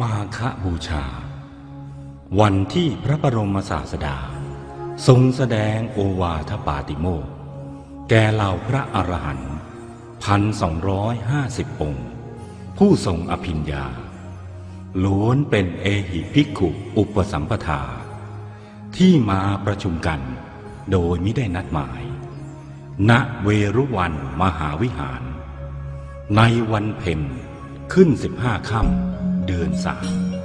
มาคบูชา วันที่พระบรมศาสดา ทรงแสดงโอวาทปาติโมกแก่เหล่าพระอรหันต์พันสองร้อยห้าสิบองค์ ผู้ทรงอภิญญา ล้วนเป็นเอหิภิกขุอุปสัมปทา ที่มาประชุมกันโดยมิได้นัดหมาย ณเวรุวันมหาวิหาร ในวันเพ็ญขึ้นสิบห้าค่ำ เดือนสาม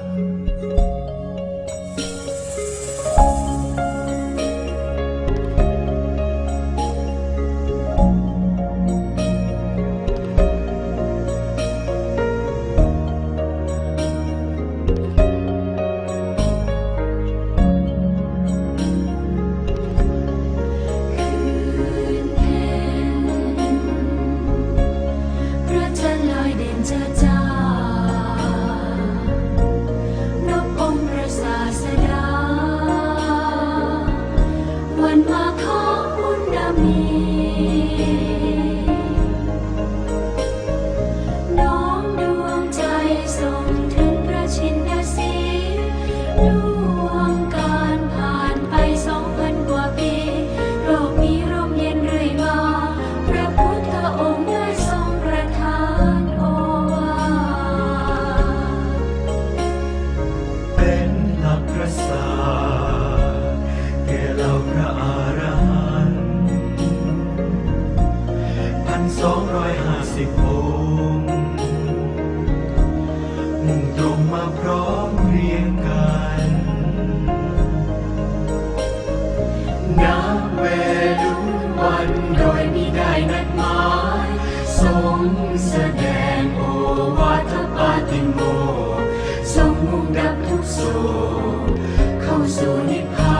น้อมดวงใจส่งถึงพระชินสี สองร้อยห้าสิบองค์มุ่งตรงมาพร้อมเรียงกันนับเวลุวันโดยมีได้นัดหมายทรงแสดงโอวาทปาติโมทรงมุ่งดับทุกโศกเข้าสู่นิพพาน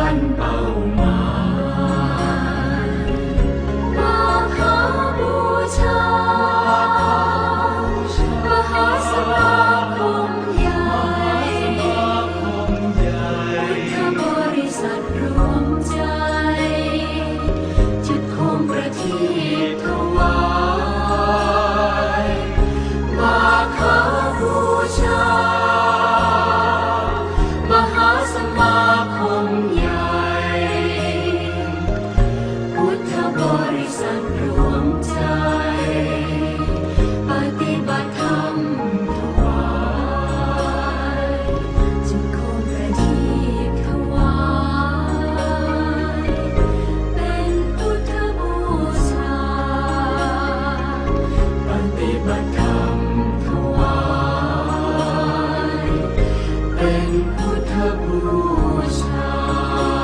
故乡